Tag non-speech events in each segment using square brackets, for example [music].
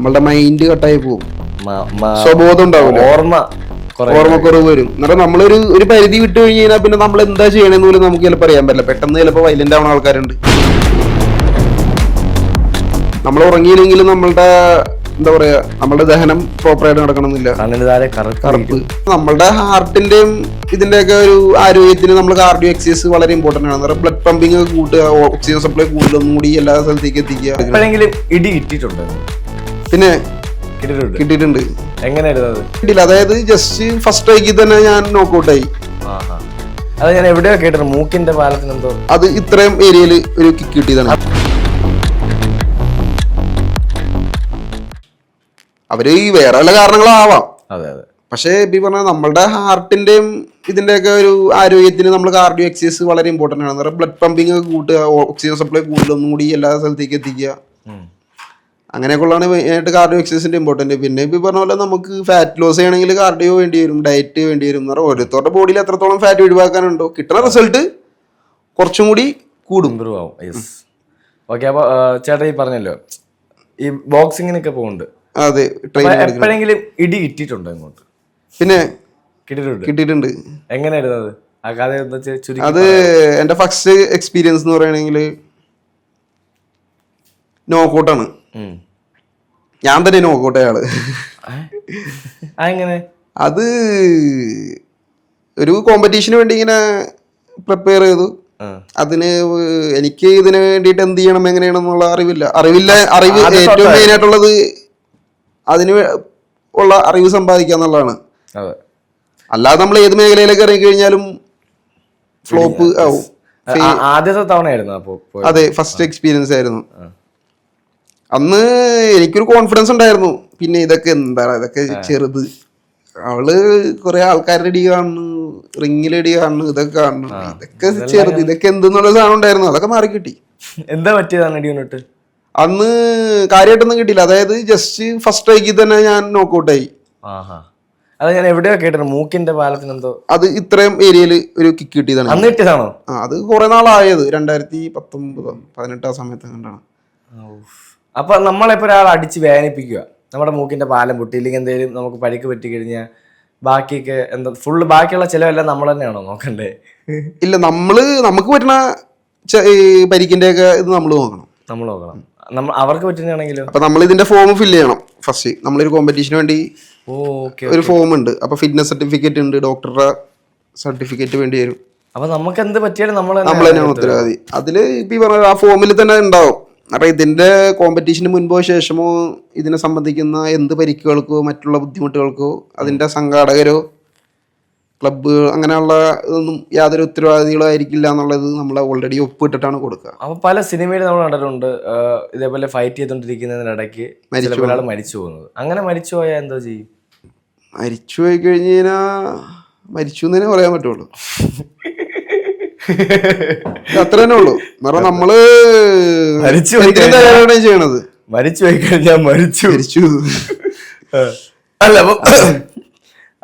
നമ്മളുടെ മൈൻഡ് കട്ടായി പോകും സ്വബോധം ഉണ്ടാവില്ല ഓർമ്മ കുറെ ഓർമ്മക്കുറവ് വരും. എന്നിട്ട് നമ്മളൊരു ഒരു പരിധി വിട്ടു കഴിഞ്ഞ് കഴിഞ്ഞാൽ പിന്നെ നമ്മൾ എന്താ ചെയ്യണമെന്ന് പോലും നമുക്ക് ചിലപ്പോൾ അറിയാൻ പറ്റില്ല. പെട്ടെന്ന് ചിലപ്പോൾ വൈലന്റ് ആവുന്ന ആൾക്കാരുണ്ട്. നമ്മൾ ഉറങ്ങിയില്ലെങ്കിലും നമ്മളുടെ എന്താ പറയാ നമ്മളുടെ ദഹനം പ്രോപ്പറായിട്ട് നടക്കണമെന്നില്ല. കറുപ്പ്. നമ്മളുടെ ഹാർട്ടിന്റെയും ഇതിന്റെയൊക്കെ ഒരു ആരോഗ്യത്തിന് നമ്മൾ കാർഡിയോ എക്സസൈസ് വളരെ ഇമ്പോർട്ടന്റ് ആണ്. ബ്ലഡ് പമ്പിങ് കൂട്ടുക ഓക്സിജൻ സപ്ലൈ കൂടുതലൊന്നും കൂടി എല്ലാ സ്ഥലത്തേക്ക് എത്തിക്കുക. ഇടി കിട്ടിയിട്ടുണ്ട്? പിന്നെ കിട്ടിയിട്ടുണ്ട്. കിട്ടിയിട്ടുണ്ട്. എങ്ങനെയായിരുന്നു അത് കിട്ടിയില്ല. അതായത് ജസ്റ്റ് ഫസ്റ്റ് ട്രൈക്ക് തന്നെ ഞാൻ നോക്കൗട്ടായി ആഹാ. അത് ഞാൻ എവിടെയോ കേട്ടിട്ടുണ്ട്. മൂക്കിന്റെ പാലത്തിന് എന്തോ. അത് ഇത്രയും ഏരിയയിൽ ഒരു കിക്ക് കിട്ടിയതാണ്. അവർ ഈ വേറെ വല്ല കാരണങ്ങളാവാം. അതെ അതെ. പക്ഷേ ഇപ്പൊ ഈ പറഞ്ഞ നമ്മളുടെ ഹാർട്ടിന്റെയും ഇതിന്റെയൊക്കെ ഒരു ആരോഗ്യത്തിന് നമ്മൾ കാർഡിയോ എക്സസൈസ് വളരെ ഇമ്പോർട്ടന്റ് ആണ്. ബ്ലഡ് പമ്പിങ് ഒക്കെ കൂട്ടുക ഓക്സിജൻ സപ്ലൈ കൂടുതലൊന്നും കൂടി എല്ലാ സ്ഥലത്തേക്ക് എത്തിക്കുക. ഉം. അങ്ങനെയൊക്കെ ഉള്ളതാണ് മെയിനായിട്ട് കാർഡിയോ എക്സസൈസിന്റെ ഇമ്പോർട്ടന്റ് പിന്നെ ഇപ്പോൾ പറഞ്ഞ പോലെ നമുക്ക് ഫാറ്റ് ലോസ് ചെയ്യണമെങ്കിൽ കാർഡിയോ വേണ്ടി വരും ഡയറ്റ് വേണ്ടി വരും എന്ന് പറഞ്ഞാൽ ഓരോരുത്തരുടെ ബോഡിയിൽ എത്രത്തോളം ഫാറ്റ് ഒഴിവാക്കാനുണ്ടോ കിട്ടുന്ന റിസൾട്ട് കുറച്ചും കൂടി കൂടും. ഇമ്പ്രൂവ് ആവും. യെസ് ഓക്കെ അപ്പോൾ ചേട്ടാ ഈ പറഞ്ഞല്ലോ ഈ ബോക്സിങ്ങിനൊക്കെ പോകുന്നുണ്ട്. അതെ ട്രെയിനിങ് എപ്പോഴെങ്കിലും ഇടി കിട്ടിയിട്ടുണ്ടോ ഇങ്ങോട്ട്? പിന്നെ കിട്ടിയിട്ടുണ്ട്. കിട്ടിയിട്ടുണ്ട്. എങ്ങനെയായിരുന്നു അത്? ആ കഥ എന്താ വെച്ചാൽ അത് എന്റെ ഫസ്റ്റ് എക്സ്പീരിയൻസ് എന്ന് പറയുകയാണെങ്കിൽ നോക്കൗട്ടാണ്. ഞാൻ തന്നെ നോക്കോട്ടെ അയാൾ അത് ഒരു കോമ്പറ്റീഷന് വേണ്ടി ഇങ്ങനെ പ്രിപ്പയർ ചെയ്തു. അതിന് എനിക്ക് ഇതിന് വേണ്ടിട്ട് എന്ത് ചെയ്യണം എങ്ങനെയാണെന്നുള്ള അറിവില്ല. അറിവില്ല അറിവ് ഏറ്റവും മെയിൻ ആയിട്ടുള്ളത് അതിന് ഉള്ള അറിവ് സമ്പാദിക്കുക എന്നുള്ളതാണ്. അല്ലാതെ നമ്മൾ ഏത് മേഖലയിലേക്ക് ഇറങ്ങി കഴിഞ്ഞാലും ഫ്ലോപ്പ് ആവും. ആദ്യത്തെ അപ്പൊ അതെ ഫസ്റ്റ് എക്സ്പീരിയൻസ് ആയിരുന്നു. അന്ന് എനിക്കൊരു കോൺഫിഡൻസ് ഉണ്ടായിരുന്നു. പിന്നെ ഇതൊക്കെ എന്താ ഇതൊക്കെ ചെറുത്. അവൾ കുറെ ആൾക്കാരുടെ ഇടി കാണുന്നു റിങ്ങിലടി കാണുന്നു ഇതൊക്കെ കാണുന്നു. ഇതൊക്കെ ചെറുത് ഇതൊക്കെ എന്തെന്നുള്ള സാധനം ഉണ്ടായിരുന്നു. അതൊക്കെ മാറി കിട്ടി. എന്താ പറ്റിയതാണ് കൊണ്ടിട്ട് അന്ന് കാര്യമായിട്ടൊന്നും കിട്ടിയില്ല. അതായത് ജസ്റ്റ് ഫസ്റ്റ് വൈക്കിൽ തന്നെ ഞാൻ നോക്കൗട്ടായി അത് ഞാൻ എവിടെയോ കേട്ടിട്ടുണ്ട് മൂക്കിന്റെ പാലത്തിന് എന്തോ? അത് ഇത്രയും ഏരിയയിൽ ഒരു കിക്ക് കിട്ടിയതാണ്. അന്ന് കിട്ടിയതാണോ? ആ അത് കുറെ നാളായത്. രണ്ടായിരത്തി പത്തൊമ്പതോ പതിനെട്ടാം സമയത്ത് കണ്ടാണ് അപ്പൊ നമ്മളിപ്പോ ഒരാൾ അടിച്ച് വേദനിപ്പിക്കുക. നമ്മുടെ മൂക്കിന്റെ പാലം പൊട്ടി ഇല്ലെങ്കിൽ എന്തെങ്കിലും നമുക്ക് പരിക്ക് പറ്റി കഴിഞ്ഞാൽ ബാക്കിയൊക്കെ എന്താ ഫുള്ള് ബാക്കിയുള്ള ചിലവെല്ലാം നമ്മൾ തന്നെയാണോ നോക്കണ്ടേ? ഇല്ല നമ്മൾ നമുക്ക് പറ്റുന്ന പരിക്കിന്റെ ഒക്കെ ഇത് നമ്മൾ നോക്കണം. നമ്മൾ നോക്കണം. നമ്മൾ അവർക്ക് പറ്റുന്നതാണെങ്കിലും? അപ്പൊ നമ്മൾ ഇതിന്റെ ഫോം ഫില്ല് ചെയ്യണം ഫസ്റ്റ് നമ്മളൊരു കോമ്പറ്റീഷന് വേണ്ടി ഒരു ഫോം ഉണ്ട്. അപ്പൊ ഫിറ്റ്നസ് സർട്ടിഫിക്കറ്റ് ഉണ്ട് ഡോക്ടറുടെ സർട്ടിഫിക്കറ്റ് വേണ്ടി വരും. അപ്പൊ നമുക്ക് എന്ത് പറ്റിയാലും നമ്മൾ നമ്മൾ തന്നെയാണ് ഉത്തരവാദി. അതിൽ ഇപ്പൊ ഈ പറഞ്ഞ ആ ഫോമിൽ തന്നെ ഉണ്ടാവും. അപ്പൊ ഇതിന്റെ കോമ്പറ്റീഷന് മുൻപോ ശേഷമോ ഇതിനെ സംബന്ധിക്കുന്ന എന്ത് പരിക്കുകൾക്കോ മറ്റുള്ള ബുദ്ധിമുട്ടുകൾക്കോ അതിന്റെ സംഘാടകരോ ക്ലബ്ബ് അങ്ങനെയുള്ള ഇതൊന്നും യാതൊരു ഉത്തരവാദികളും ആയിരിക്കില്ല എന്നുള്ളത് നമ്മൾ ഓൾറെഡി ഒപ്പിട്ടിട്ടാണ് കൊടുക്കുക. അപ്പൊ പല സിനിമയിൽ നമ്മൾ കണ്ടിട്ടുണ്ട് ഇതേപോലെ ഫൈറ്റ് ചെയ്തോണ്ടിരിക്കുന്നതിനിടയ്ക്ക് ചിലപ്പോൾ ഒരാൾ മരിച്ചു പോകുന്നത്. അങ്ങനെ മരിച്ചു പോയാൽ എന്തോ ചെയ്യും? മരിച്ചു പോയി കഴിഞ്ഞ് കഴിഞ്ഞാൽ മരിച്ചു എന്നേ പറയാൻ പറ്റുള്ളൂ. [laughs] അത്ര തന്നെ ഉള്ളൂ. കാരണം നമ്മൾ മരിച്ചു തയ്യാറാണ് ചെയ്യണത്. മരിച്ചു പോയി കഴിഞ്ഞാൽ മരിച്ചു. മരിച്ചു. അല്ല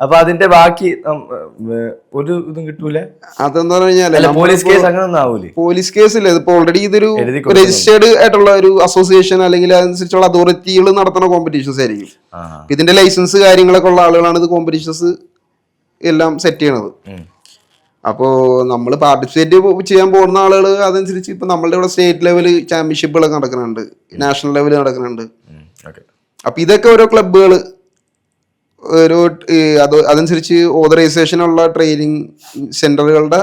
അപ്പൊ അതിന്റെ ബാക്കി ഒരു ഇതും കിട്ടൂല? അതെന്താ പറഞ്ഞു പോലീസ് കേസ് അങ്ങനെ പോലീസ് കേസില്ല. ഇതിപ്പോ ഓൾറെഡി ഇതൊരു രജിസ്റ്റേർഡ് ആയിട്ടുള്ള ഒരു അസോസിയേഷൻ അല്ലെങ്കിൽ അതനുസരിച്ചുള്ള അതോറിറ്റികൾ നടത്തുന്ന കോമ്പറ്റീഷൻസ് ആയിരിക്കും. ഇതിന്റെ ലൈസൻസ് കാര്യങ്ങളൊക്കെ ഉള്ള ആളുകളാണ് ഇത് കോമ്പറ്റീഷൻസ് എല്ലാം സെറ്റ് ചെയ്യണത്. അപ്പോൾ നമ്മൾ പാർട്ടിസിപ്പേറ്റ് ചെയ്യാൻ പോകുന്ന ആളുകൾ അതനുസരിച്ച് ഇപ്പൊ നമ്മളുടെ ഇവിടെ സ്റ്റേറ്റ് ലെവൽ ചാമ്പ്യൻഷിപ്പുകളൊക്കെ നടക്കുന്നുണ്ട്. നാഷണൽ ലെവൽ നടക്കുന്നുണ്ട്. അപ്പം ഇതൊക്കെ ഓരോ ക്ലബ്ബുകൾ ഓരോ അത് അതനുസരിച്ച് ഓതറൈസേഷൻ ഉള്ള ട്രെയിനിങ് സെന്ററുകളുടെ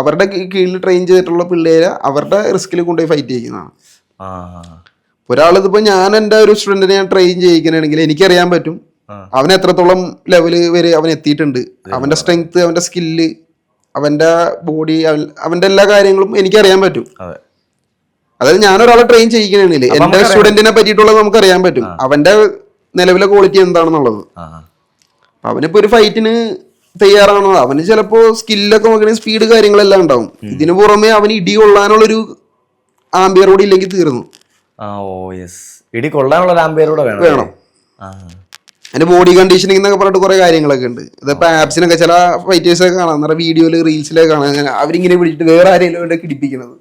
അവരുടെ കീഴിൽ ട്രെയിൻ ചെയ്തിട്ടുള്ള പിള്ളേരെ അവരുടെ റിസ്കിൽ കൊണ്ടുപോയി ഫൈറ്റ് ചെയ്യുന്നതാണ്. ഇതിപ്പോ ഞാൻ എന്റെ ഒരു സ്റ്റുഡന്റിനെ ഞാൻ ട്രെയിൻ ചെയ്യിക്കണമെങ്കിൽ എനിക്കറിയാൻ പറ്റും. അവൻ എത്രത്തോളം ലെവൽ വരെ അവൻ എത്തിയിട്ടുണ്ട്. അവന്റെ സ്ട്രെങ്ത് അവന്റെ സ്കില്ല് അവന്റെ ബോഡി അവന്റെ എല്ലാ കാര്യങ്ങളും എനിക്ക് അറിയാൻ പറ്റും. അതെ. അതായത് ഞാൻ ഒരാളെ ട്രെയിൻ ചെയ്യിക്കണമെങ്കിൽ എന്റെ സ്റ്റുഡന്റിനെ പറ്റിയിട്ടുള്ളത് നമുക്ക് അറിയാൻ പറ്റും അവന്റെ നിലവിലെ ക്വാളിറ്റി എന്താണെന്നുള്ളത്. അവനിപ്പോ ഒരു ഫൈറ്റിന് തയ്യാറാണോ? അവന് ചിലപ്പോ സ്കില്ലൊക്കെ നോക്കണ സ്പീഡ് കാര്യങ്ങളെല്ലാം ഉണ്ടാവും. ഇതിനു പുറമെ അവന് ഇടി കൊള്ളാനുള്ളൊരു ആംബിയർ കൂടി ഇല്ലെങ്കിൽ തീർന്നു. ഇടി കൊള്ളാനുള്ള ആമ്പയറൂടെ വേണം അതിന്റെ ബോഡി കണ്ടീഷനിങ് എന്നൊക്കെ പറഞ്ഞിട്ട് കുറെ കാര്യങ്ങളൊക്കെ ഉണ്ട്. ഇതിപ്പോ ആപ്സിനൊക്കെ ചില ഫൈറ്റേഴ്സൊക്കെ കാണാം. നമ്മുടെ വീഡിയോയിൽ റീൽസിലൊക്കെ കാണാം. അവരിങ്ങനെ വിളിച്ചിട്ട് വേറെ ആരെങ്കിലും ഇവിടെ കിടിപ്പിക്കുന്നത്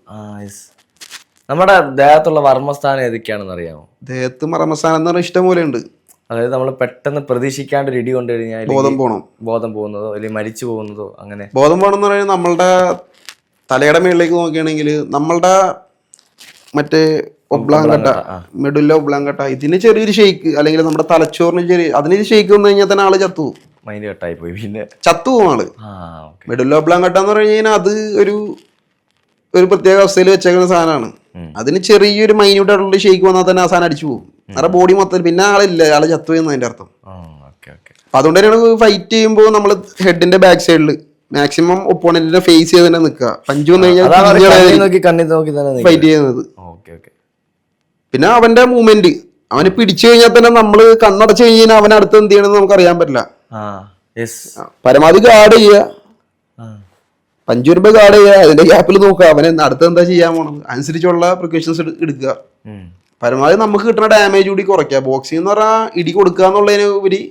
നമ്മുടെ ദേഹത്തുള്ള വർമ്മസ്ഥാനം ഏതൊക്കെയാണെന്ന് അറിയാമോ? ദേഹത്ത് മർമ്മസ്ഥാനം എന്ന് പറഞ്ഞാൽ ഇഷ്ടം പോലെ ഉണ്ട്. അതായത് നമ്മൾ പെട്ടെന്ന് പ്രതീക്ഷിക്കാണ്ട് ഒരു ഇടി കൊണ്ടു കഴിഞ്ഞാൽ ബോധം പോകണം ബോധം പോകുന്നതോ അല്ലെങ്കിൽ മരിച്ചു പോകുന്നതോ അങ്ങനെ. ബോധം പോകണം എന്ന് പറയുന്നത് നമ്മളുടെ തലയുടെ മേളിലേക്ക് നോക്കുകയാണെങ്കിൽ നമ്മളുടെ മറ്റേ ഒബ്ലാങ്കട്ട മെഡുല്ല ഒബ്ലാങ്കട്ട ഇതിന് ചെറിയൊരു ഷെയ്ക്ക് അല്ലെങ്കിൽ നമ്മുടെ തലച്ചോറിന് ചെറിയ അതിന് ഷെയ്ക്ക് വന്നു കഴിഞ്ഞാൽ തന്നെ ആൾ ചത്തു പോകും. മൈൻഡ് കട്ടായി പോയി പിന്നെ. ചത്തു പോകും ആൾ. മെഡുല്ല ഒബ്ലാങ്കട്ട എന്ന് പറഞ്ഞു കഴിഞ്ഞാൽ അത് ഒരു ഒരു പ്രത്യേക അവസ്ഥയിൽ വെച്ചേക്കുന്ന സാധനമാണ്. അതിന് ചെറിയൊരു മൈന്യൂട്ട് ആയിട്ടുള്ള ഷെയ്ക്ക് വന്നാൽ തന്നെ ആ സാധനം അടിച്ചു പോകും. കാരണം ബോഡി മൊത്തം പിന്നെ ആളില്ല ആൾ ചത്തു എന്ന് അതിന്റെ അർത്ഥം. അപ്പൊ അതുകൊണ്ട് തന്നെയാണ് ഫൈറ്റ് ചെയ്യുമ്പോൾ നമ്മൾ ഹെഡിന്റെ ബാക്ക് സൈഡിൽ മാക്സിമം ഒപ്പോണന്റിനെ ഫേസ് ചെയ്ത് തന്നെ നിൽക്കുക. പഞ്ചു വന്നു കഴിഞ്ഞാൽ ഫൈറ്റ് ചെയ്യുന്നത്. പിന്നെ അവന്റെ മൂവ്മെന്റ് അവന് പിടിച്ചു കഴിഞ്ഞാൽ തന്നെ നമ്മൾ കണ്ണടച്ചു കഴിഞ്ഞാൽ അവൻ അടുത്ത് എന്ത് ചെയ്യണമെന്ന് നമുക്ക് അറിയാൻ പറ്റില്ല. പരമാവധി ഗാർഡ് ചെയ്യുക. പഞ്ചു രൂപ ഗാർഡ് ചെയ്യുക. അതിന്റെ ഗ്യാപ്പിൽ നോക്കുക. അവന് അടുത്ത് എന്താ ചെയ്യാൻ പോണം അനുസരിച്ചുള്ള പ്രിക്കോഷൻസ് എടുക്കുക. പരമാവധി നമുക്ക് കിട്ടുന്ന ഡാമേജ് കൂടി കുറയ്ക്കുക. ബോക്സിംഗ് എന്ന് പറഞ്ഞാൽ ഇടി കൊടുക്കുക എന്നുള്ളതിന് ഉപരി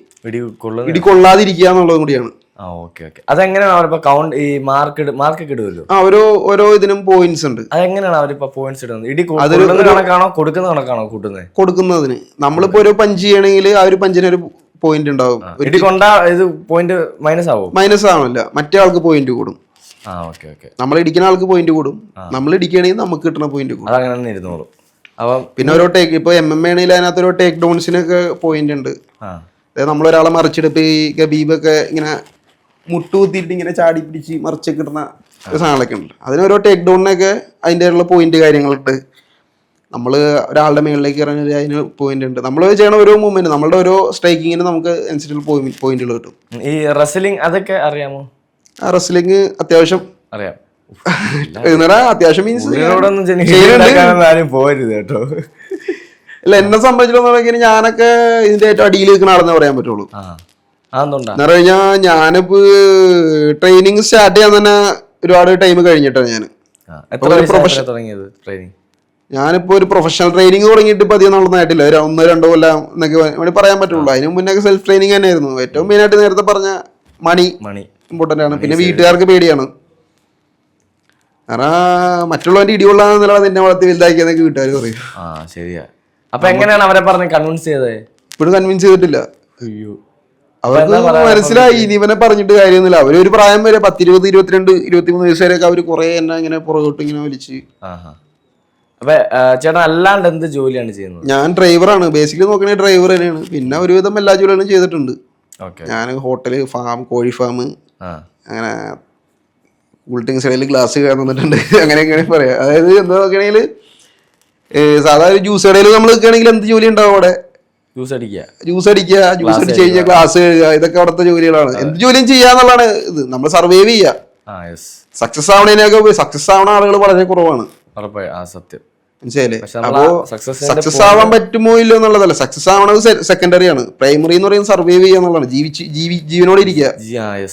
ഇടി കൊള്ളാതിരിക്കുക എന്നുള്ളതും കൂടിയാണ്. ആ ഓക്കെ ഓക്കെ അതെങ്ങനെയാണ് അവരിപ്പോ കൗണ്ട് ഈ മാർക്ക് മാർക്ക് ഒക്കെ ഇടുമല്ലോ ആ ഓരോ ഓരോ ഇതിനും പോയിന്റ്സ് ഉണ്ട്. അതെങ്ങനെയാണ് അവരിപ്പോ പോയിന്റ്സ് ഇടുന്നത്? ഇടി കൊടുക്കുന്ന കണക്കാണോ? കൊടുക്കുന്ന കണക്കാണോ കൂട്ടുന്നത് കൊടുക്കുന്നതിന്. നമ്മളിപ്പോ ഒരു പഞ്ച് ചെയ്യണമെങ്കിൽ ആ ഒരു പഞ്ചിന് ഒരു പോയിന്റ് ഉണ്ടാവും. ഇടി കൊണ്ടാ ഇത് പോയിന്റ് മൈനസ് ആവും? മൈനസ് ആവില്ല മറ്റേ ആൾക്ക് പോയിന്റ് കൂടും. ആ ഓക്കെ ഓക്കെ നമ്മൾ ഇടിക്കുന്ന ആൾക്ക് പോയിന്റ് കൂടും. നമ്മൾ ഇടിക്കുകയാണെങ്കിൽ നമുക്ക് കിട്ടുന്ന പോയിന്റ് കൂടും. അതങ്ങനെ തന്നെ ഇരുന്നോളും. അപ്പം പിന്നെ ഓരോ ടേക്ക് ഇപ്പൊ എം എം ആണെങ്കിൽ അതിനകത്ത് ടേക്ക് ഡൗൺസിനൊക്കെ പോയിന്റ് ഉണ്ട്. നമ്മൾ ഒരാളെ മറിച്ചിട്ട് ഈ ഗബീബൊക്കെ ഇങ്ങനെ മുട്ടുകുത്തിയിട്ട് ഇങ്ങനെ ചാടി പിടിച്ച് മറിച്ച് കിടന്ന സാധനങ്ങളൊക്കെ ഉണ്ട്. അതിന് ഓരോ ടേക്ക് ഡൗണിനൊക്കെ അതിന്റെ ഉള്ള പോയിന്റ് കാര്യങ്ങളുണ്ട്. നമ്മൾ ഒരാളുടെ മേളിലേക്ക് ഇറങ്ങി അതിന് പോയിന്റ് ഉണ്ട്. നമ്മൾ ചെയ്യണ ഓരോ മൂവ്മെന്റ് നമ്മളുടെ ഓരോ സ്ട്രൈക്കിങ്ങിന് നമുക്ക് അനുസരിച്ചുള്ള പോയിന്റുകൾ കിട്ടും. ഈ റെസ്ലിംഗ് അതൊക്കെ അറിയാമോ? ആ റെസ്ലിംഗ് അത്യാവശ്യം അറിയാം. അത്യാവശ്യം മീൻസ് പോരുത് കേട്ടോ. അല്ല എന്നെ സംബന്ധിച്ചിടത്തോളം ഞാനൊക്കെ ഇതിന്റെ ഏറ്റവും അടിയിൽ നിൽക്കുന്ന ആളെന്ന് പറയാൻ പറ്റുള്ളൂ. എന്ന് പറഞ്ഞു കഴിഞ്ഞാൽ ഞാനിപ്പോ ട്രെയിനിങ് സ്റ്റാർട്ട് ചെയ്യാൻ തന്നെ ഒരുപാട് ടൈം കഴിഞ്ഞിട്ടാണ് ഞാൻ തുടങ്ങിയത് ട്രെയിനിങ് ഞാനിപ്പോ ഒരു പ്രൊഫഷണൽ ട്രെയിനിങ് തുടങ്ങിയിട്ട് ഇപ്പൊ അധികം നടന്നായിട്ടില്ല ഒരു ഒന്നോ രണ്ടോ കൊല്ലം എന്നൊക്കെ വേണ്ടി പറയാൻ പറ്റുള്ളൂ. അതിന് മുന്നേ സെൽഫ് ട്രെയിനിങ് തന്നെയായിരുന്നു. ഏറ്റവും മെയിൻ ആയിട്ട് നേരത്തെ പറഞ്ഞ മണി. മണി. ഇമ്പോർട്ടന്റ് ആണ്. പിന്നെ വീട്ടുകാർക്ക് പേടിയാണ്. കാരണം മറ്റുള്ളവന്റെ ഇടികൊള്ളാന്നുള്ള നിന്നെ വളർത്തി വലുതാക്കിയെന്നൊക്കെ വീട്ടുകാർ പറയും. ശരിയാ. അപ്പൊ എങ്ങനെയാണ് അവരെ പറഞ്ഞ് കൺവിൻസ് ചെയ്തത്? ഇപ്പോഴും കൺവിൻസ് ചെയ്തിട്ടില്ല. അയ്യോ. അവർക്ക് മനസ്സിലായി. ഇനി ഇവനെ പറഞ്ഞിട്ട് കാര്യമൊന്നുമില്ല. അവർ ഒരു പ്രായം വരെ പത്തിരുപത് ഇരുപത്തിരണ്ട് ഇരുപത്തിമൂന്ന് വയസ്സ് വരെയൊക്കെ അവർ കുറെ എന്നെ ഇങ്ങനെ പുറകോട്ട് ഇങ്ങനെ വലിച്ച്. അപ്പൊ ചേട്ടൻ അല്ലാണ്ട് എന്ത് ജോലിയാണ് ചെയ്യുന്നത്? ഞാൻ ഡ്രൈവറാണ്. ബേസിക്കലി നോക്കണേ ഡ്രൈവർ തന്നെയാണ്. പിന്നെ ഒരുവിധം എല്ലാ ജോലികളും ചെയ്തിട്ടുണ്ട്. ഞാൻ ഹോട്ടൽ ഫാം കോഴി ഫാം അങ്ങനെ കൂൾട്ടിങ് സൈഡിൽ ഗ്ലാസ് തന്നിട്ടുണ്ട്. [laughs] അങ്ങനെ അങ്ങനെ പറയാം. അതായത് എന്താ നോക്കണെങ്കിൽ സാധാരണ ജ്യൂസ് കടയിൽ നമ്മൾ നിൽക്കുകയാണെങ്കിൽ എന്ത് ജോലി ഉണ്ടാവും അവിടെ? ജ്യൂസ് അടിക്കുക. ജ്യൂസ് അടിക്കുക ജ്യൂസ് അടിച്ച് കഴിഞ്ഞാൽ ഗ്ലാസ് കഴുകുക ഇതൊക്കെ അവിടുത്തെ ജോലികളാണ്. എന്ത് ജോലിയും ചെയ്യാന്നുള്ളതാണ് ഇത്. നമ്മൾ സർവൈവ് ചെയ്യുക സക്സസ് ആവണേനൊക്കെ സക്സസ് ആവണ ആളുകൾ വളരെ കുറവാണ്. സത്യം. മനസ്സിലായില്ലേ? അപ്പോ സക്സസ് ആവാൻ പറ്റുമോ ഇല്ലോ എന്നുള്ളതല്ല. സക്സസ് ആവണത് സെക്കൻഡറി ആണ്. പ്രൈമറി എന്ന് പറയുന്നത് സർവൈവ് ചെയ്യുക എന്നുള്ളതാണ്. ജീവിച്ച് ജീവി ജീവനോടെ ഇരിക്കുക.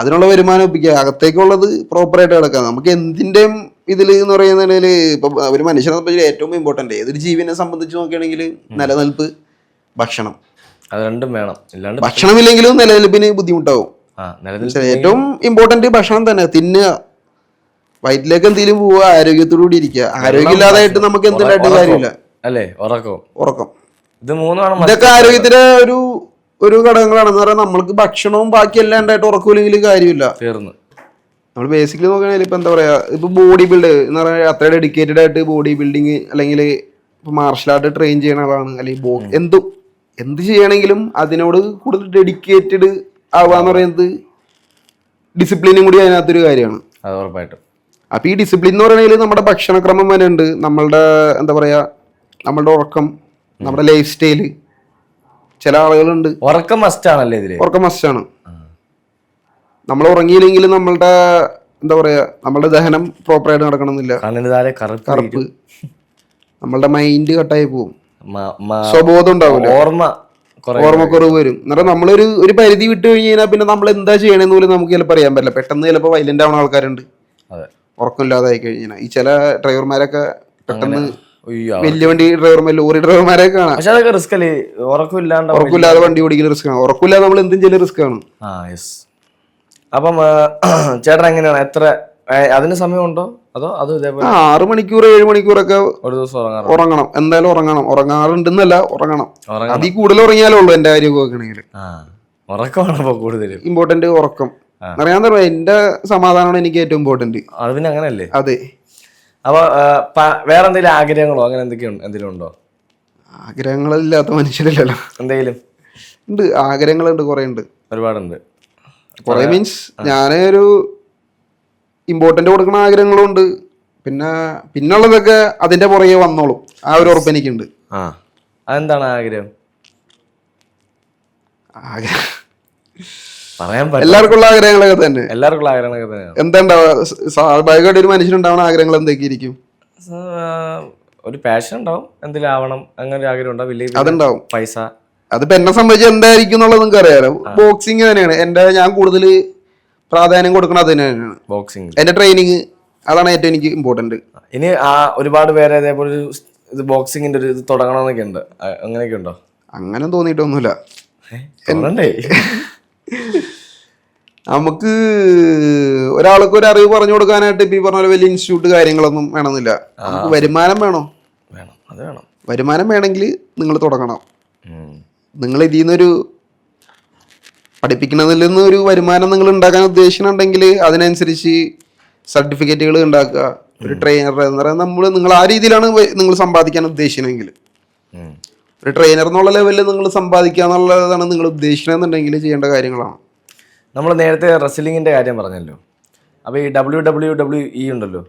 അതിനുള്ള വരുമാനം ഒപ്പിക്കുക അകത്തേക്കുള്ളത് പ്രോപ്പറായിട്ട് കിടക്കുക നമുക്ക് എന്തിന്റെയും ഇതിൽ എന്ന് പറയുന്നതിൽ ഇപ്പൊ ഒരു മനുഷ്യനെ സംബന്ധിച്ച് ഏറ്റവും ഇമ്പോർട്ടന്റ് ഏതൊരു ജീവിനെ സംബന്ധിച്ച് നോക്കുകയാണെങ്കിൽ നിലനിൽപ്പ്. ഭക്ഷണം. അത് രണ്ടും വേണം. ഇല്ലാണ്ട് ഭക്ഷണമില്ലെങ്കിലും നിലനിൽപ്പിന് ബുദ്ധിമുട്ടാവും? ഏറ്റവും ഇമ്പോർട്ടന്റ് ഭക്ഷണം തന്നെ തിന്നുക. വയറ്റിലേക്ക് എന്തെങ്കിലും പോവുക ആരോഗ്യത്തോടുകൂടി ഇരിക്കുക. ആരോഗ്യമില്ലാതായിട്ട് നമുക്ക് എന്തുണ്ടായിട്ട് കാര്യമില്ല. അല്ലേ? ഉറക്കം. ഉറക്കം. ഇത് മൂന്നാണ്. ഇതൊക്കെ ആരോഗ്യത്തിന്റെ ഒരു ഒരു ഘടകങ്ങളാണെന്ന് പറയാൻ നമ്മൾക്ക് ഭക്ഷണവും ബാക്കി എല്ലാം ഉണ്ടായിട്ട് ഉറക്കമില്ലെങ്കിൽ കാര്യമില്ല. തീർന്നു. നമ്മൾ ബേസിക്കലി നോക്കുകയാണെങ്കിൽ ഇപ്പൊ എന്താ പറയാ ഇപ്പൊ ബോഡി ബിൽഡ് എന്ന് പറഞ്ഞാൽ അത്ര ഡെഡിക്കേറ്റഡ് ആയിട്ട് ബോഡി ബിൽഡിങ് അല്ലെങ്കിൽ മാർഷൽ ആർട്ട് ട്രെയിൻ ചെയ്യണ ആളാണ്. അല്ലെങ്കിൽ എന്തും എന്ത് ചെയ്യണമെങ്കിലും അതിനോട് കൂടുതൽ ഡെഡിക്കേറ്റഡ് ആവാന്ന് പറയുന്നത് ഡിസിപ്ലിനും കൂടി അതിനകത്തൊരു കാര്യമാണ്. അത് ഉറപ്പായിട്ടും. ഈ ഡിസിപ്ലിൻ എന്ന് പറയുന്നത് നമ്മുടെ ഭക്ഷണക്രമം വരെ ഉണ്ട് നമ്മളുടെ എന്താ പറയാ നമ്മളുടെ ഉറക്കം നമ്മുടെ ലൈഫ് സ്റ്റൈൽ ചില ആളുകളുണ്ട്. ഉറക്കം മസ്റ്റ് ആണല്ലേ ഇതിൽ? ഉറക്കം മസ്റ്റ് ആണ്. നമ്മൾ ഉറങ്ങിയില്ലെങ്കിൽ നമ്മളുടെ എന്താ പറയാ നമ്മളുടെ ദഹനം പ്രോപ്പറായിട്ട് നടക്കണമെന്നില്ല. കണ്ണിന് താഴെ കറുപ്പ് നമ്മളുടെ മൈൻഡ് കട്ടായി പോകും സ്വബോധം ഉണ്ടാവില്ല ഓർമ്മ കുറെ ഓർമ്മക്കുറവ് വരും. എന്നിട്ട് നമ്മളൊരു ഒരു പരിധി വിട്ട് കഴിഞ്ഞ് കഴിഞ്ഞാൽ പിന്നെ നമ്മൾ എന്താ ചെയ്യണമെന്ന് പോലും നമുക്ക് ചിലപ്പോൾ അറിയാൻ പറ്റില്ല. പെട്ടെന്ന് ചിലപ്പോൾ വൈലന്റ് ആവുന്ന ആൾക്കാരുണ്ട്. അതെ. ഉറക്കമില്ലാതായി കഴിഞ്ഞാൽ ഈ ചില ഡ്രൈവർമാരൊക്കെ പെട്ടെന്ന് വലിയ വണ്ടി ഡ്രൈവർമാർ ലോറി ഡ്രൈവർമാരെ കാണാം. പക്ഷെ അതൊക്കെ റിസ്ക് അല്ലേ? ഉറക്കമില്ലാണ്ട് ഉറക്കമില്ലാതെ വണ്ടി ഓടിക്കുന്ന റിസ്ക് ആണ്. ഉറക്കമില്ലാതെ നമ്മൾ എന്തും ചെയ്യുന്ന റിസ്ക് ആണ്. അപ്പം [clears throat] ചേട്ടൻ എങ്ങനെയാണ്? എത്ര അതിന് സമയമുണ്ടോ? അതോ അത് ഇതേപോലെ ആ ആറ് മണിക്കൂർ ഏഴ് മണിക്കൂറൊക്കെ ഒരു ദിവസം ഉറങ്ങണം. എന്തായാലും ഉറങ്ങണം. ഉറങ്ങാറുണ്ടെന്നല്ല ഉറങ്ങണം. ഉറങ്ങണം. അതിൽ കൂടുതൽ ഉറങ്ങിയാലേ ഉള്ളൂ എന്റെ കാര്യം നോക്കണെങ്കിൽ ആ ഉറക്കമാണ് അപ്പോൾ കൂടുതലും. ഇമ്പോർട്ടന്റ് ഉറക്കം. അറിയാൻ തരാം എന്റെ സമാധാനമാണ് എനിക്ക് ഏറ്റവും ഇമ്പോർട്ടന്റ് അത് പിന്നെ അങ്ങനല്ലേ അതെ. അപ്പൊ വേറെ എന്തെങ്കിലും ആഗ്രഹങ്ങളോ അങ്ങനെ എന്തൊക്കെയുണ്ട് എന്തെങ്കിലും ഉണ്ടോ? ആഗ്രഹങ്ങളില്ലാത്ത മനുഷ്യരില്ലല്ലോ. എന്തെങ്കിലും? ഉണ്ട്. ആഗ്രഹങ്ങളുണ്ട് കുറെ ഉണ്ട് ഒരുപാടുണ്ട്. കുറെ മീൻസ് ഞാനൊരു ഇമ്പോർട്ടന്റ് കൊടുക്കുന്ന ആഗ്രഹങ്ങളുണ്ട്. പിന്നെ പിന്നുള്ളതൊക്കെ അതിന്റെ പുറകെ വന്നോളും. ആ ഒരു ഉറപ്പ് എനിക്കുണ്ട് ആ. അതെന്താണ് ആഗ്രഹം? ആഗ്രഹം പറയാൻ എല്ലാവർക്കും ഉള്ള ആഗ്രഹങ്ങളൊക്കെ തന്നെ. എല്ലാവർക്കും ഉള്ള ആഗ്രഹങ്ങളൊക്കെ തന്നെ എന്താ സ്വാഭാവികമായിട്ട് ഒരു മനുഷ്യനുണ്ടാവുന്ന ആഗ്രഹങ്ങൾ എന്തൊക്കെയായിരിക്കും ഒരു പാഷൻ ഉണ്ടാവും. എന്തെങ്കിലും ആവണം. അങ്ങനെ ഒരു ആഗ്രഹം ഉണ്ടാവും. വലിയ അതുണ്ടാവും. പൈസ. അതിപ്പോ എന്നെ സംബന്ധിച്ച് എന്തായിരിക്കും എന്നുള്ളത് നിങ്ങൾക്ക് അറിയാലോ ബോക്സിങ് തന്നെയാണ്. എന്റെ ഞാൻ കൂടുതൽ പ്രാധാന്യം കൊടുക്കണം അത് തന്നെയാണ്. ബോക്സിംഗ് എന്റെ ട്രെയിനിങ് അതാണ് ഏറ്റവും എനിക്ക് ഇമ്പോർട്ടന്റ് ഇനി ആ ഒരുപാട് പേരെ അതേപോലെ ഒരു ഇത് ബോക്സിങ്ങിന്റെ ഒരു ഇത് തുടങ്ങണമെന്നൊക്കെ ഉണ്ട്. അങ്ങനെയൊക്കെ ഉണ്ടോ? അങ്ങനെ തോന്നിയിട്ടൊന്നുമില്ല. തോന്നണ്ടേ? നമുക്ക് ഒരാൾക്ക് ഒരു അറിവ് പറഞ്ഞു കൊടുക്കാനായിട്ട് ഇപ്പൊ ഈ പറഞ്ഞ പോലെ വലിയ ഇൻസ്റ്റിറ്റ്യൂട്ട് കാര്യങ്ങളൊന്നും വേണമെന്നില്ല. നമുക്ക് വരുമാനം വേണോ. വേണം. അത് വേണം. വരുമാനം വേണമെങ്കിൽ നിങ്ങൾ തുടങ്ങണം. ഉം. നിങ്ങൾ ഇതിൽ നിന്നൊരു പഠിപ്പിക്കുന്നതിൽ നിന്ന് ഒരു വരുമാനം നിങ്ങൾ ഉണ്ടാക്കാൻ ഉദ്ദേശിക്കുന്നുണ്ടെങ്കിൽ അതിനനുസരിച്ച് സർട്ടിഫിക്കറ്റുകൾ ഉണ്ടാക്കുക. ഒരു ട്രെയിനർ എന്ന് പറയുന്നത് നമ്മൾ നിങ്ങൾ ആ രീതിയിലാണ് നിങ്ങൾ സമ്പാദിക്കാൻ ഉദ്ദേശിക്കണമെങ്കിൽ ഒരു ട്രെയിനർ എന്നുള്ള ലെവലിൽ നിങ്ങൾ സമ്പാദിക്കുക എന്നുള്ളതാണ് നിങ്ങൾ ഉദ്ദേശിക്കണമെന്നുണ്ടെങ്കിൽ ചെയ്യേണ്ട കാര്യങ്ങളാണ്. നമ്മൾ നേരത്തെ റെസ്ലിങ്ങിന്റെ കാര്യം പറഞ്ഞല്ലോ. അപ്പോൾ ഈ ഡബ്ല്യു ഡബ്ല്യു ഡബ്ല്യു ഇ ഉണ്ടല്ലോ.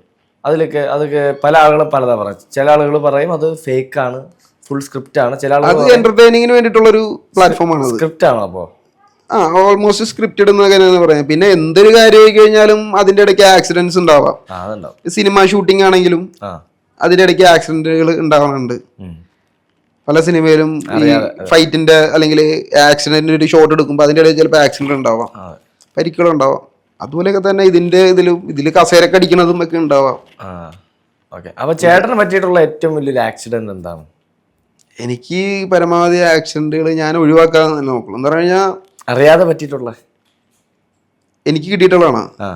അതിലൊക്കെ അതൊക്കെ പല ആളുകളും പലതാ പറയും ചില ആളുകൾ പറയും അത് ഫേക്ക് ആണ് ഫുൾ സ്ക്രിപ്റ്റ് ആണ്. ചില ആളുകൾ എന്റർടൈനിങ്ങിന് വേണ്ടിയിട്ടുള്ളൊരു പ്ലാറ്റ്ഫോമാണ് ആണ് സ്ക്രിപ്റ്റ് ആണോ അപ്പോൾ ആ ഓൾമോസ്റ്റ് സ്ക്രിപ്റ്റഡ് എന്ന് തന്നെയാണ് പറയാം. പിന്നെ എന്തൊരു കാര്യമായി കഴിഞ്ഞാലും അതിന്റെ ഇടയ്ക്ക് ആക്സിഡൻസ് ഉണ്ടാവാം. സിനിമ ഷൂട്ടിംഗ് ആണെങ്കിലും അതിന്റെ ഇടയ്ക്ക് ആക്സിഡന്റുകൾ ഉണ്ടാവാറുണ്ട്. പല സിനിമയിലും ഫൈറ്റിന്റെ അല്ലെങ്കിൽ ആക്സിഡന്റിന്റെ ഒരു ഷോട്ട് എടുക്കുമ്പോൾ അതിന്റെ ഇടയിൽ ചിലപ്പോൾ ആക്സിഡന്റ് ഉണ്ടാവാം. പരിക്കുകൾ ഉണ്ടാവാം. അതുപോലെയൊക്കെ തന്നെ ഇതിന്റെ ഇതിലും ഇതിൽ കസേരക്കടിക്കണതും ഒക്കെ ഉണ്ടാവാം. അപ്പോൾ ചേട്ടന് പറ്റിയിട്ടുള്ള ഏറ്റവും വലിയൊരു ആക്സിഡന്റ് എന്താണ്? എനിക്ക് പരമാവധി ആക്സിഡന്റുകൾ ഞാൻ ഒഴിവാക്കാൻ തന്നെ നോക്കണം എന്താ കഴിഞ്ഞാൽ അറിയാതെ പറ്റിയിട്ടുള്ള? എനിക്ക് കിട്ടിയിട്ടുള്ളതാണ്. ആ.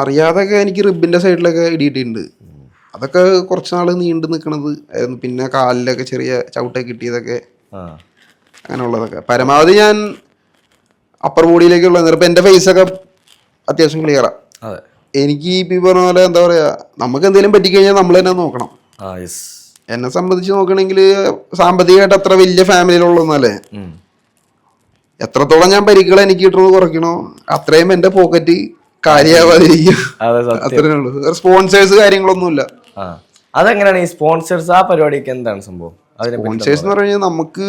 അറിയാതൊക്കെ എനിക്ക് റിബിന്റെ സൈഡിലൊക്കെ ഇടിയിട്ടുണ്ട്. അതൊക്കെ കുറച്ച് നാൾ നീണ്ടു നിൽക്കണത് ആയിരുന്നു. പിന്നെ കാലിലൊക്കെ ചെറിയ ചവിട്ടൊക്കെ കിട്ടിയതൊക്കെ അങ്ങനെയുള്ളതൊക്കെ. പരമാവധി ഞാൻ അപ്പർ ബോഡിയിലേക്കുള്ള ഇപ്പം എന്റെ ഫേസൊക്കെ അത്യാവശ്യം ക്ലിയറാണ് അതെ. എനിക്ക് ഈ പറഞ്ഞ പോലെ എന്താ പറയുക നമുക്ക് എന്തെങ്കിലും പറ്റിക്കഴിഞ്ഞാൽ നമ്മൾ തന്നെ നോക്കണം. എന്നെ സംബന്ധിച്ച് നോക്കണെങ്കിൽ സാമ്പത്തികമായിട്ട് അത്ര വലിയ ഫാമിലിയിലുള്ളതൊന്നല്ലേ എത്രത്തോളം ഞാൻ പരിക്കുകൾ എനിക്ക് കിട്ടുന്നത് കുറയ്ക്കണോ? അത്രയും എന്റെ പോക്കറ്റ് കാര്യമാവാതിരിക്കും അത്രേ ഉള്ളൂ. സ്പോൺസേഴ്സ് കാര്യങ്ങളൊന്നുമില്ല. അതെങ്ങനെയാണ് ഈ സ്പോൺസേഴ്സ് ആ പരിപാടിക്ക് എന്താണ് സംഭവം? സ്പോൺസേഴ്സ് എന്ന് പറഞ്ഞാൽ നമുക്ക്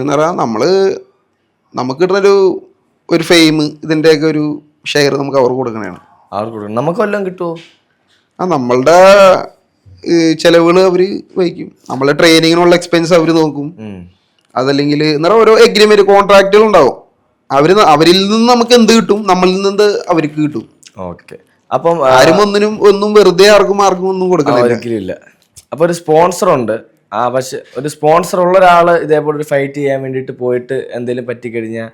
എന്ന് പറയാ നമ്മൾ നമുക്ക് കിട്ടുന്നൊരു ഒരു ഫെയിം ഇതിന്റെയൊക്കെ ഒരു ഷെയർ നമുക്ക് അവർക്ക് കൊടുക്കണതാണ്. അവർക്ക് കൊടുക്കണം. നമുക്ക് വല്ലതും കിട്ടുമോ ആ നമ്മളുടെ ചിലവുകൾ അവർ വഹിക്കും. നമ്മളെ ട്രെയിനിങ്ങിനുള്ള എക്സ്പെൻസ് അവർ നോക്കും. അതല്ലെങ്കിൽ എന്ന് ഓരോ എഗ്രിമെന്റ് കോൺട്രാക്റ്റുകൾ ഉണ്ടാവും. അവർ അവരിൽ നിന്ന് നമുക്ക് എന്ത് കിട്ടും? നമ്മളിൽ നിന്ന് അവർക്ക് കിട്ടും. ഓക്കെ. അപ്പം ആരും ഒന്നിനും ഒന്നും വെറുതെ ആർക്കും ആർക്കും ഒന്നും കൊടുക്കില്ല അപ്പൊ ഒരു സ്പോൺസർ ഉണ്ട്. ആ പക്ഷെ ഒരു സ്പോൺസർ ഉള്ള ഒരാൾ ഇതേപോലെ ഒരു ഫൈറ്റ് ചെയ്യാൻ വേണ്ടിയിട്ട് പോയിട്ട് എന്തെങ്കിലും പറ്റിക്കഴിഞ്ഞാൽ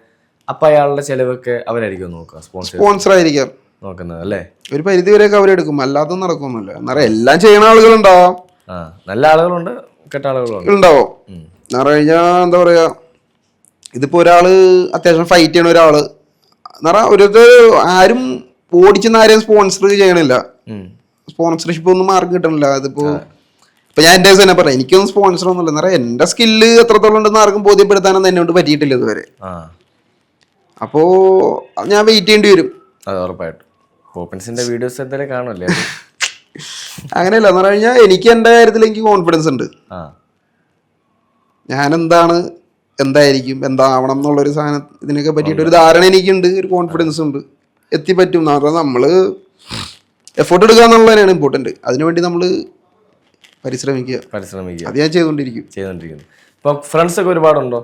അപ്പൊ അയാളുടെ ചെലവൊക്കെ അവരായിരിക്കും നോക്കുക സ്പോൺസർ സ്പോൺസർ ആയിരിക്കാം. നോക്കുന്നത് അല്ലേ ഒരു പരിധി വരെയൊക്കെ അവരെടുക്കും. അല്ലാതെ നടക്കൊന്നുമില്ല എന്നറിയാം എല്ലാം ചെയ്യണ ആളുകളുണ്ടാവാം. ആ നല്ല ആളുകളുണ്ട് കെട്ട ആളുകളുണ്ട്. ഉണ്ടാവും. എന്ന് പറഞ്ഞു കഴിഞ്ഞാൽ എന്താ പറയാ ഇതിപ്പോ ഒരാൾ അത്യാവശ്യം ഫൈറ്റ് ചെയ്യണ ഒരാൾ. എന്ന് പറഞ്ഞാൽ ഓരോരുത്തർ ആരും ഓടിച്ചെന്ന് ആരെയും സ്പോൺസർ ചെയ്യണില്ല. സ്പോൺസർഷിപ്പ് ഒന്നും മാർക്ക് കിട്ടണില്ല. അതിപ്പോ ഇപ്പൊ ഞാൻ എന്റെ തന്നെ പറയാം എനിക്കൊന്നും സ്പോൺസർ ഒന്നുമില്ല. എന്ന് പറയാം എന്റെ സ്കില്ല് എത്രത്തോളം ഉണ്ടെന്ന് ആർക്കും ബോധ്യപ്പെടുത്താനൊന്നും എന്നെ കൊണ്ട് പറ്റിയിട്ടില്ല ഇതുവരെ. അപ്പോ ഞാൻ വെയിറ്റ് ചെയ്യേണ്ടി വരും. അത് ഉറപ്പായിട്ടും. പോപ്പിൻസിന്റെ വീഡിയോസ് എന്തായാലും കാണുമല്ലേ? [laughs] അങ്ങനെയല്ല എന്ന് പറഞ്ഞു കഴിഞ്ഞാൽ എനിക്ക് എന്റെ കാര്യത്തിൽ എനിക്ക് കോൺഫിഡൻസ് ഉണ്ട്. ഞാൻ എന്താണ് എന്തായിരിക്കും എന്താവണം എന്നുള്ളൊരു സാധനം ഇതിനൊക്കെ പറ്റിയിട്ട് ഒരു ധാരണ എനിക്കുണ്ട് ഒരു കോൺഫിഡൻസ് ഉണ്ട്. എത്തിപ്പറ്റും എന്ന് പറഞ്ഞാൽ നമ്മൾ എഫേർട്ട് എടുക്കുക എന്നുള്ളതിനാണ് ഇമ്പോർട്ടന്റ് അതിനുവേണ്ടി നമ്മൾ പരിശ്രമിക്കുക. പരിശ്രമിക്കുക. അത് ഞാൻ ചെയ്തുകൊണ്ടിരിക്കും. ചെയ്തുകൊണ്ടിരിക്കുന്നു. ഇപ്പം ഫ്രണ്ട്സ് ഒക്കെ ഒരുപാടുണ്ടോ?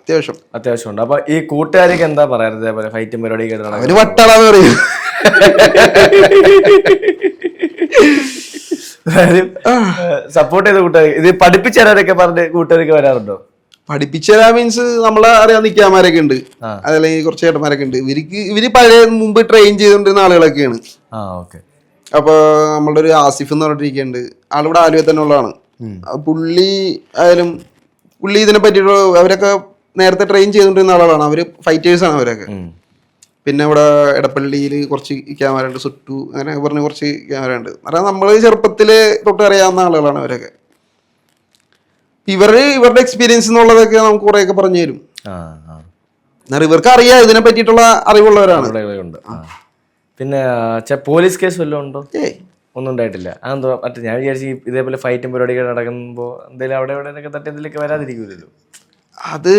അത്യാവശ്യം. അത്യാവശ്യം ഉണ്ട് അപ്പൊ ഈ കൂട്ടുകാരൊക്കെ എന്താ പറയാറ് ഇതേപോലെ ഫൈറ്റും പരിപാടി കേട്ടാണ് ഒരു വട്ടാളാന്ന് പറയും. സപ്പോർട്ട് ചെയ്ത കൂട്ടുകാർ ഇത് പഠിപ്പിച്ചു തരാനൊക്കെ പറഞ്ഞ് കൂട്ടുകാരൊക്കെ വരാറുണ്ടോ? പഠിപ്പിച്ചരാ മീൻസ് നമ്മളെ അറിയാൻ നിൽക്കാമാരൊക്കെ ഉണ്ട്. അതല്ലെങ്കിൽ കുറച്ച് ചേട്ടന്മാരൊക്കെ ഉണ്ട്. ഇവർക്ക് ഇവർ പഴയ മുമ്പ് ട്രെയിൻ ചെയ്തുകൊണ്ടിരുന്ന ആളുകളൊക്കെയാണ്. അപ്പൊ നമ്മളുടെ ഒരു ആസിഫ് എന്ന് പറഞ്ഞിരിക്കുന്നുണ്ട് ആളിവിടെ ആലുവ തന്നെ ഉള്ളതാണ്. പുള്ളി ആയാലും പുള്ളി ഇതിനെ പറ്റിയിട്ട് അവരൊക്കെ നേരത്തെ ട്രെയിൻ ചെയ്തുകൊണ്ടിരുന്ന ആളുകളാണ് ഫൈറ്റേഴ്സ് ഫൈറ്റേഴ്സാണ് അവരൊക്കെ. പിന്നെ ഇവിടെ എടപ്പള്ളിയിൽ കുറച്ച് ക്യാമറ ഉണ്ട് സുട്ടു അങ്ങനെ പറഞ്ഞ് കുറച്ച് ക്യാമറ ഉണ്ട് അതായത് നമ്മൾ ചെറുപ്പത്തിൽ തൊട്ട് അറിയാവുന്ന ആളുകളാണ് അവരൊക്കെ. ഇവർ ഇവരുടെ എക്സ്പീരിയൻസ് എന്നുള്ളതൊക്കെ നമുക്ക് കുറേയൊക്കെ പറഞ്ഞു തരും. ഇവർക്ക് അറിയാം ഇതിനെ പറ്റിയിട്ടുള്ള അറിവുള്ളവരാണ്. പിന്നെ പോലീസ് കേസ് വല്ലതും ഉണ്ടോ? ഒന്നും ഉണ്ടായിട്ടില്ല. അതെന്തോ മറ്റേ ഞാൻ വിചാരിച്ചു ഇതേപോലെ ഫൈറ്റും പരിപാടികൾ നടക്കുമ്പോൾ എന്തെങ്കിലും അവിടെ എവിടെ തട്ടിയതിലേക്ക് തട്ടി എന്തെങ്കിലും വരാതിരിക്കുമല്ലോ അത്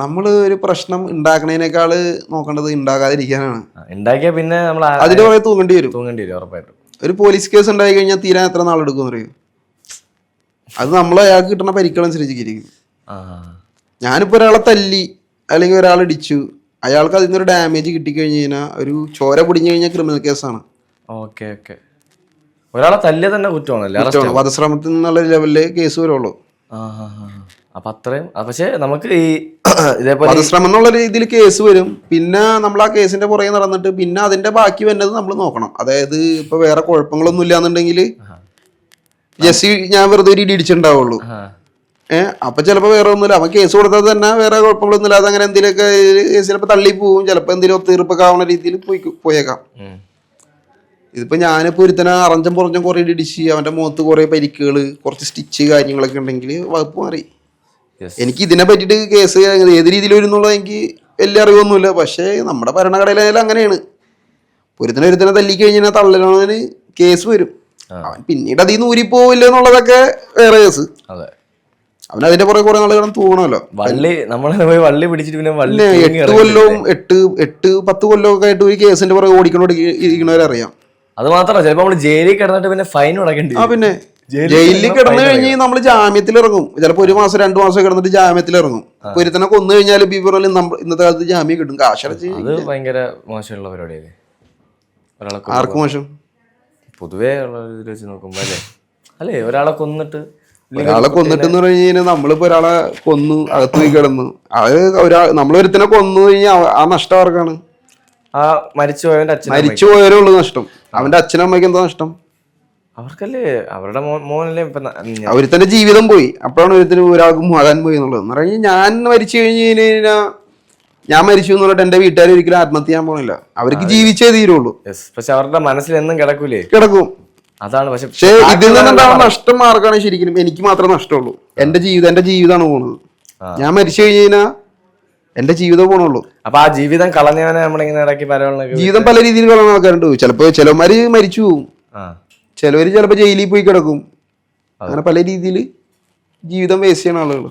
നമ്മൾ ഒരു പ്രശ്നം ഉണ്ടാക്കണതിനേക്കാൾ നോക്കേണ്ടത് ഉണ്ടാകാതിരിക്കാനാണ് ഉണ്ടാക്കിയാ പിന്നെ നമ്മൾ അതിന്റെ പുറകെ തൂങ്ങേണ്ടി വരും. തൂങ്ങേണ്ടി വരും ഉറപ്പായിട്ടും. ഒരു പോലീസ് കേസ് ഉണ്ടായി കഴിഞ്ഞാൽ തീരാൻ എത്ര നാളെടുക്കും അറിയോ അത് നമ്മൾ അയാൾക്ക് കിട്ടുന്ന പരിക്കളനുസരിച്ചിരിക്കും ഞാനിപ്പോൾ ഒരാളെ തല്ലി അല്ലെങ്കിൽ ഒരാൾ ഇടിച്ചു അയാൾക്ക് അതിൽ നിന്നൊരു ഡാമേജ് കിട്ടിക്കഴിഞ്ഞ് കഴിഞ്ഞാൽ ഒരു ചോര പൊടിഞ്ഞു കഴിഞ്ഞാൽ ക്രിമിനൽ കേസാണ്. Okay okay. ഒരാളെ തല്ലിയ തന്നെ കുറ്റമാണ്. വധശ്രമത്തിൽ നിന്നുള്ള ലെവലിൽ കേസ് വരുള്ളൂ. അപ്പൊ അത്രയും. പക്ഷെ നമുക്ക് ഈ [clears throat] ഇതേപോലെ ശ്രമം എന്നുള്ള രീതിയിൽ കേസ് വരും. പിന്നെ നമ്മൾ ആ കേസിന്റെ പുറകെ നടന്നിട്ട് പിന്നെ അതിന്റെ ബാക്കി വരുന്നത് നമ്മൾ നോക്കണം. അതായത് ഇപ്പൊ വേറെ കുഴപ്പങ്ങളൊന്നും ഇല്ലാന്നുണ്ടെങ്കിൽ ജെസ്സി ഞാൻ വെറുതെ ഒരു ഇടി ഇടിച്ചിട്ടുണ്ടാവുള്ളൂ. ഏഹ് അപ്പൊ ചിലപ്പോ വേറെ ഒന്നുമില്ല. അവൻ കേസ് കൊടുത്താൽ തന്നെ വേറെ കുഴപ്പങ്ങളൊന്നും ഇല്ലാതെ അങ്ങനെ എന്തെങ്കിലുമൊക്കെ ചിലപ്പോ തള്ളി പോവും. ചിലപ്പോ എന്തെങ്കിലും ഒത്തീർപ്പൊക്കെ ആവുന്ന രീതിയിൽ പോയി പോയേക്കാം. ഇതിപ്പോ ഞാനിപ്പോ ഒരുത്തന അറഞ്ചം പുറഞ്ഞും കുറെ ഇടിച്ച് അവന്റെ മുഖത്ത് കുറെ പരിക്കുകൾ കുറച്ച് സ്റ്റിച്ച് കാര്യങ്ങളൊക്കെ ഉണ്ടെങ്കിൽ വകുപ്പ് മാറി. എനിക്ക് ഇതിനെ പറ്റിയിട്ട് കേസ് ഏത് രീതിയിൽ വരും എന്നുള്ളത് എനിക്ക് വലിയ അറിവൊന്നുമില്ല. പക്ഷേ നമ്മുടെ ഭരണഘടനയിൽ അങ്ങനെയാണ്. ഒരുത്തനെ ഒരുത്തനെ തല്ലി കഴിഞ്ഞാൽ കേസ് വരും. അവൻ പിന്നീട് അതിൽ നിന്ന് ഊരിപ്പോവില്ല എന്നുള്ളതൊക്കെ വേറെ കേസ്. അതെ. അവൻ അതിന്റെ പുറകെ കുറെ നാൾ കിടന്ന് തൂങ്ങണമല്ലോ വള്ളി നമ്മളെ പോയി വള്ളി പിടിച്ചിട്ട് പിന്നെ വള്ളി എട്ട് കൊല്ലവും എട്ട് എട്ട് പത്ത് കൊല്ലമൊക്കെ ആയിട്ട് ഒരു കേസിന്റെ പുറകെ ഓടിക്കൊണ്ട് ഇരിക്കണവരറിയാം. അത് മാത്രമല്ല ചിലപ്പോൾ നമ്മൾ ജയിലിൽ കിടന്നിട്ട് പിന്നെ ഫൈൻ അടക്കേണ്ടി ആ പിന്നെ. ജയിലിൽ കിടന്നു fine കഴിഞ്ഞ് നമ്മൾ ജാമ്യത്തിൽ ഇറങ്ങും ചിലപ്പോൾ ഒരു മാസം രണ്ടു മാസം കിടന്നിട്ട് ജാമ്യത്തിൽ ഇറങ്ങും ഒരുത്തനെ കൊന്നു കഴിഞ്ഞാൽ നമ്മ ഇന്നത്തെ കാലത്ത് ജാമ്യം കിട്ടും. കാശടച്ച് അത് ഭയങ്കര മോശമുള്ള പരിപാടിയല്ലേ. ആർക്കും മോശം? പൊതുവേ ഉള്ള ഇതിൽ വെച്ച് നോക്കുമ്പോ അല്ലേ? അല്ലേ ഒരാളെ കൊന്നിട്ട് ഒരാളെ കൊന്നിട്ട് എന്ന് പറഞ്ഞു കഴിഞ്ഞാൽ നമ്മളിപ്പോ ഒരാളെ കൊന്നു അകത്ത് പോയി കിടന്നു. അത് ഒരാൾ നമ്മളൊരുത്തിനെ കൊന്നു കഴിഞ്ഞാൽ ആ നഷ്ടം ആർക്കാണ്? ആ മരിച്ചുപോയവന്റെ അച്ഛൻ മരിച്ചു ഉള്ളൂ നഷ്ടം. അവന്റെ അച്ഛനും അമ്മയ്ക്ക് എന്താ നഷ്ടം? അവർക്കല്ലേ അവരുടെ മോനല്ലേ ഒരുത്തന്റെ ജീവിതം പോയി. അപ്പോഴാണ് ഒരുത്തിന് ഒരാൾക്ക് മുഴകാൻ പോയി എന്നുള്ളത്. എന്ന് പറഞ്ഞാൽ ഞാൻ മരിച്ചു കഴിഞ്ഞ് കഴിഞ്ഞാൽ ഞാൻ മരിച്ചു എന്ന് പറഞ്ഞിട്ട് എന്റെ വീട്ടുകാർ ഒരിക്കലും ആത്മഹത്യ ചെയ്യാൻ പോണില്ല. അവർക്ക് ജീവിച്ചേ തീരുള്ളൂ. പക്ഷെ അവരുടെ മനസ്സിൽ എന്നും കിടക്കൂലേ? കിടക്കും. അതാണ് പക്ഷെ ഇതിൽ നിന്നുണ്ടാവുന്ന നഷ്ടം മാർക്കാണ് ശരിക്കും? എനിക്ക് മാത്രമേ നഷ്ടമുള്ളൂ. എന്റെ ജീവിതം എന്റെ ജീവിതമാണ് പോണത്. ഞാൻ മരിച്ചു കഴിഞ്ഞ് കഴിഞ്ഞാൽ എന്റെ ജീവിതം പോണുള്ളൂ. അപ്പൊ ആ ജീവിതം കളഞ്ഞവനെ നമ്മളിങ്ങനെ ഇടയ്ക്ക് ജീവിതം പല രീതിയിൽ കളഞ്ഞ ആൾക്കാരുണ്ട്. ചിലപ്പോ ചിലവന്മാര് മരിച്ചു പോകും ചിലവര് ചിലപ്പോ ജയിലിൽ പോയി കിടക്കും. അങ്ങനെ പല രീതിയിൽ ജീവിതം വേസ്റ്റ് ചെയ്യണ ആളുകൾ